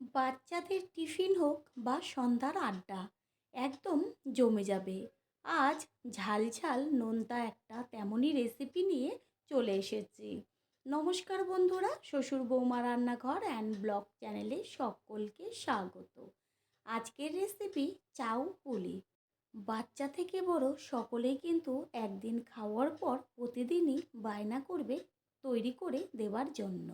বাচ্চাদের টিফিন হোক বা সন্ধ্যার আড্ডা, একদম জমে যাবে। আজ ঝাল ঝাল নোনতা একটা তেমনই রেসিপি নিয়ে চলে এসেছি। নমস্কার বন্ধুরা, শ্বশুর বৌমা রান্নাঘর অ্যান্ড ব্লগ চ্যানেলে সকলকে স্বাগত। আজকের রেসিপি চাউ পুলি। বাচ্চা থেকে বড় সকলেই কিন্তু একদিন খাওয়ার পর প্রতিদিনই বায়না করবে তৈরি করে দেওয়ার জন্য।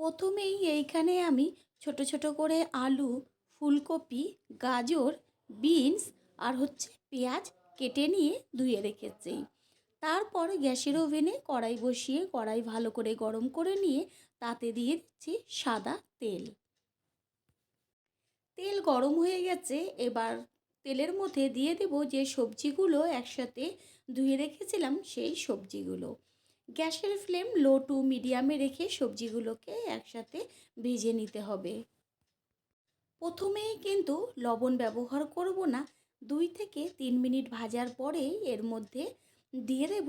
প্রথমেই এইখানে আমি ছোট ছোট করে আলু, ফুলকপি, গাজর, বিনস আর হচ্ছে পেঁয়াজ কেটে নিয়ে ধুয়ে রেখেছি। তারপর গ্যাসের ওভেনে কড়াই বসিয়ে কড়াই ভালো করে গরম করে নিয়ে তাতে দিয়ে দিচ্ছি সাদা তেল। তেল গরম হয়ে গেছে, এবার তেলের মধ্যে দিয়ে দেব যে সবজিগুলো একসাথে ধুয়ে রেখেছিলাম সেই সবজিগুলো। গ্যাসের ফ্লেম লো টু মিডিয়ামে রেখে সবজিগুলোকে একসাথে ভেজে নিতে হবে। প্রথমেই কিন্তু লবণ ব্যবহার করব না। দুই থেকে তিন মিনিট ভাজার পরেই এর মধ্যে দিয়ে দেব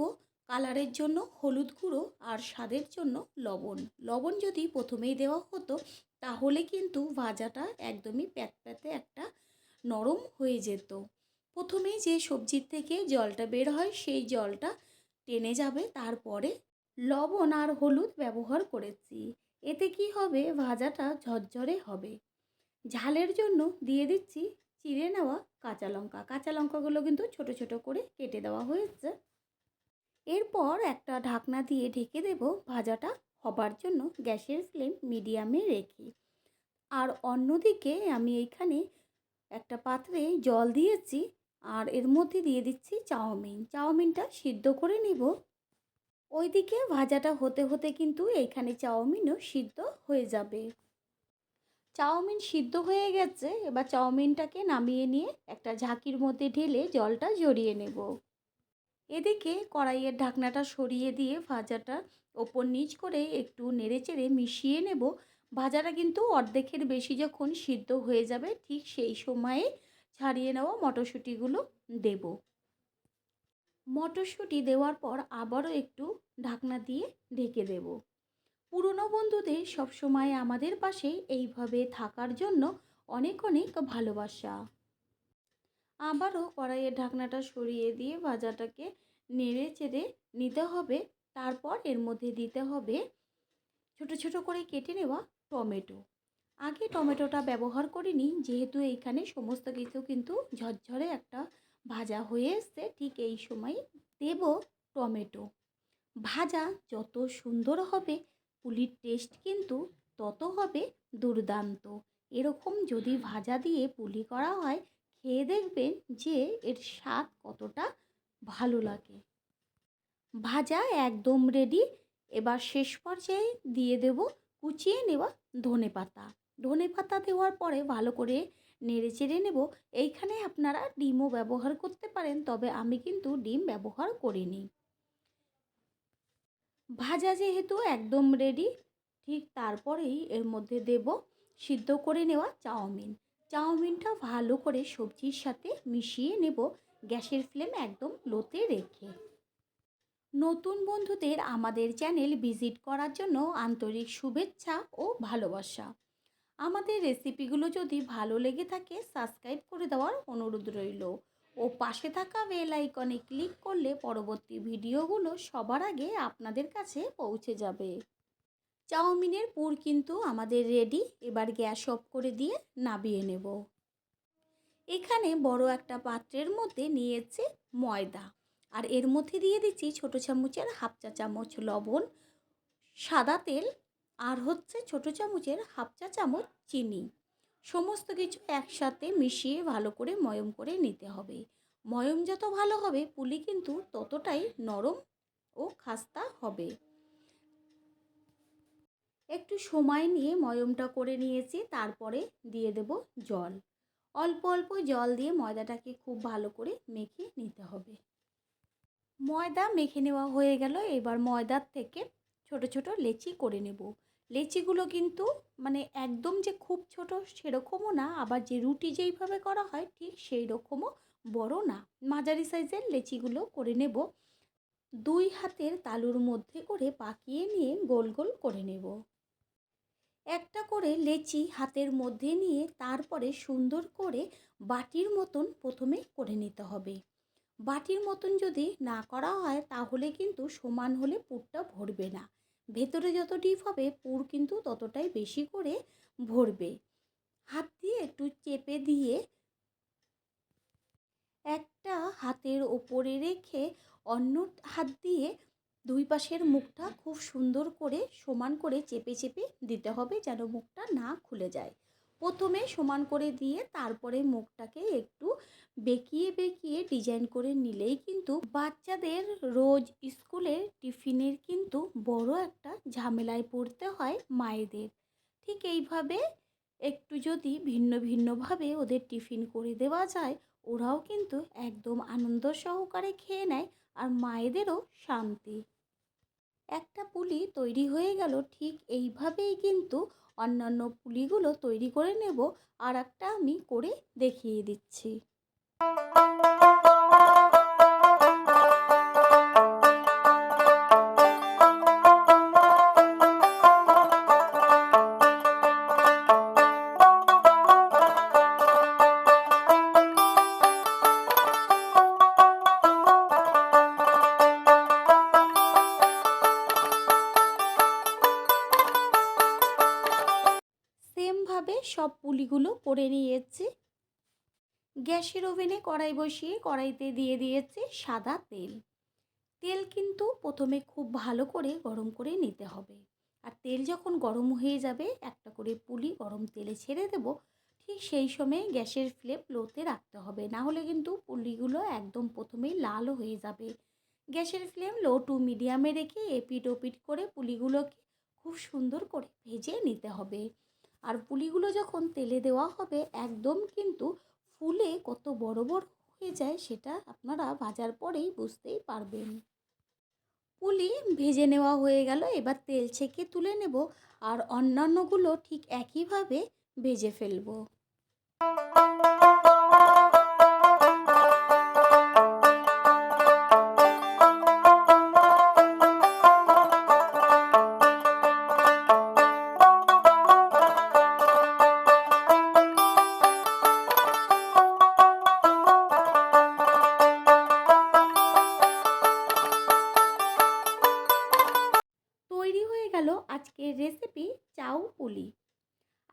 কালারের জন্য হলুদ গুঁড়ো আর স্বাদের জন্য লবণ। লবণ যদি প্রথমেই দেওয়া হতো, তাহলে কিন্তু ভাজাটা একদমই প্যাতপ্যাতে একটা নরম হয়ে যেত। প্রথমেই যে সবজির থেকে জলটা বের হয়, সেই জলটা টেনে যাবে, তারপরে লবণ আর হলুদ ব্যবহার করেছি। এতে কি হবে? ভাজাটা ঝরঝরে হবে। ঝালের জন্য দিয়ে দিচ্ছি চিড়ে নেওয়া কাঁচা লঙ্কা। কাঁচা লঙ্কাগুলো কিন্তু ছোট ছোট করে কেটে দেওয়া হয়েছে। এরপর একটা ঢাকনা দিয়ে ঢেকে দেব ভাজাটা হবার জন্য গ্যাসের ফ্লেম মিডিয়ামে রেখে। আর অন্যদিকে আমি এইখানে একটা পাত্রে জল দিয়েছি। আর এর মধ্যে দিয়ে দিচ্ছি চাউমিন। চাউমিনটা সিদ্ধ করে নিব। ওইদিকে ভাজাটা হতে হতে কিন্তু এইখানে চাউমিনও সিদ্ধ হয়ে যাবে। চাউমিন সিদ্ধ হয়ে গেছে, এবার চাউমিনটাকে নামিয়ে নিয়ে একটা ঝাঁকির মধ্যে ঢেলে জলটা জড়িয়ে নেব। এদিকে কড়াইয়ের ঢাকনাটা সরিয়ে দিয়ে ভাজাটা ওপর নিচ করে একটু নেড়েচেড়ে মিশিয়ে নেব। ভাজাটা কিন্তু অর্ধেকের বেশি যখন সিদ্ধ হয়ে যাবে, ঠিক সেই সময়ে ছাড়িয়ে নেওয়া মটরশুঁটিগুলো দেব। মটরশুঁটি দেওয়ার পর আবারও একটু ঢাকনা দিয়ে ঢেকে দেব। পুরনো বন্ধুদের সবসময় আমাদের পাশে এইভাবে থাকার জন্য অনেক অনেক ভালোবাসা। আবারও কড়াইয়ের ঢাকনাটা সরিয়ে দিয়ে ভাজাটাকে নেড়ে চেড়ে নিতে হবে। তারপর এর মধ্যে দিতে হবে ছোট ছোট করে কেটে নেওয়া টমেটো। আগে টমেটোটা ব্যবহার করিনি, যেহেতু এইখানে সমস্ত কিছু কিন্তু ঝরঝরে একটা ভাজা হয়ে এসছে, ঠিক এই সময় দেব টমেটো। ভাজা যত সুন্দর হবে, পুলির টেস্ট কিন্তু তত হবে দুর্দান্ত। এরকম যদি ভাজা দিয়ে পুলি করা হয়, খেয়ে দেখবেন যে এর স্বাদ কতটা ভালো লাগে। ভাজা একদম রেডি এবার শেষ পর্যায়ে দিয়ে দেব কুচিয়ে নেওয়া ধনে পাতা ধনে পাতা দেওয়ার পরে ভালো করে নেড়ে চেড়ে নেব। এইখানে আপনারা ডিমও ব্যবহার করতে পারেন, তবে আমি কিন্তু ডিম ব্যবহার করিনি। ভাজা যেহেতু একদম রেডি ঠিক তারপরেই এর মধ্যে দেব সিদ্ধ করে নেওয়া চাউমিন। চাউমিনটা ভালো করে সবজির সাথে মিশিয়ে নেব, গ্যাসের ফ্লেম একদম লোতে রেখে। নতুন বন্ধুদের আমাদের চ্যানেল ভিজিট করার জন্য আন্তরিক শুভেচ্ছা ও ভালোবাসা। আমাদের রেসিপিগুলো যদি ভালো লেগে থাকে সাবস্ক্রাইব করে দেওয়ার অনুরোধ রইল। ও পাশে থাকা বেল আইকনে ক্লিক করলে পরবর্তী ভিডিওগুলো সবার আগে আপনাদের কাছে পৌঁছে যাবে। চাউমিনের পুর কিন্তু আমাদের রেডি এবার গ্যাস অফ করে দিয়ে নাবিয়ে নেব। এখানে বড় একটা পাত্রের মধ্যে নিয়েছে ময়দা। আর এর মধ্যে দিয়ে দিচ্ছি ছোটো চামচের হাফ চা চামচ লবণ, সাদা তেল আর হচ্ছে ছোটো চামচের হাফ চা চামচ চিনি। সমস্ত কিছু একসাথে মিশিয়ে ভালো করে ময়ম করে নিতে হবে। ময়ম যত ভালো হবে, পুলি কিন্তু ততটাই নরম ও খাস্তা হবে। একটু সময় নিয়ে ময়মটা করে নিয়েছি, তারপরে দিয়ে দেব জল। অল্প অল্প জল দিয়ে ময়দাটাকে খুব ভালো করে মেখে নিতে হবে। ময়দা মেখে নেওয়া হয়ে গেল, এবার ময়দার থেকে ছোট ছোট লেচি করে নেব। লেচিগুলো কিন্তু মানে একদম যে খুব ছোট সেরকমও না, আবার যে রুটি যেইভাবে করা হয় ঠিক সেই রকমও বড় না। মাঝারি সাইজের লেচিগুলো করে নেব। দুই হাতের তালুর মধ্যে করে পাকিয়ে নিয়ে গোল গোল করে নেব। একটা করে লেচি হাতের মধ্যে নিয়ে তারপরে সুন্দর করে বাটির মতন প্রথমে করে নিতে হবে। বাটির মতন যদি না করা হয় তাহলে কিন্তু সমান হলে পুরটা ভরবে না। ভেতরে যত ডিপ হবে, পুর কিন্তু ততটাই বেশি করে ভরবে। হাত দিয়ে একটু চেপে দিয়ে একটা হাতের ওপরে রেখে অন্য হাত দিয়ে দুই পাশের মুখটা খুব সুন্দর করে সমান করে চেপে চেপে দিতে হবে যেন মুখটা না খুলে যায়। প্রথমে সমান করে দিয়ে তারপরে মুখটাকে একটু বেঁকিয়ে বেঁকিয়ে ডিজাইন করে নিলেই কিন্তু বাচ্চাদের রোজ স্কুলের টিফিনের কিন্তু বড় একটা ঝামেলায় পড়তে হয় মায়েদের। ঠিক এইভাবে একটু যদি ভিন্ন, ভিন্নভাবে ওদের টিফিন করে দেওয়া যায়, ওরাও কিন্তু একদম আনন্দ সহকারে খেয়ে নেয় আর মায়েদেরও শান্তি। একটা পুলি তৈরি হয়ে গেল, ঠিক এইভাবেই কিন্তু অন্যান্য পুলিগুলো তৈরি করে নেব আর একটা আমি করে দেখিয়ে দিচ্ছি। সেমভাবে সব পুলিগুলো করে নিয়েছি। গ্যাসের ওভেনে কড়াই বসিয়ে কড়াইতে দিয়ে দিয়েছি সাদা তেল। তেল কিন্তু প্রথমে খুব ভালো করে গরম করে নিতে হবে। আর তেল যখন গরম হয়ে যাবে, একটা করে পুলি গরম তেলে ছেড়ে দেব। ঠিক সেই সময় গ্যাসের ফ্লেম লোতে রাখতে হবে। না হলে কিন্তু পুলিগুলো একদম প্রথমেই লাল হয়ে যাবে। গ্যাসের ফ্লেম লো টু মিডিয়ামে রেখে এপিট ওপিট করে পুলিগুলোকে খুব সুন্দর করে ভেজে নিতে হবে। আর পুলিগুলো যখন তেলে দেওয়া হবে, একদম কিন্তু ফুলে কত বড় বড় হয়ে যায় সেটা আপনারা ভাজার পরেই বুঝতেই পারবেন। পুলি ভেজে নেওয়া হয়ে গেল, এবার তেল ছেঁকে তুলে নেব আর অন্যান্যগুলো ঠিক একইভাবে ভেজে ফেলব।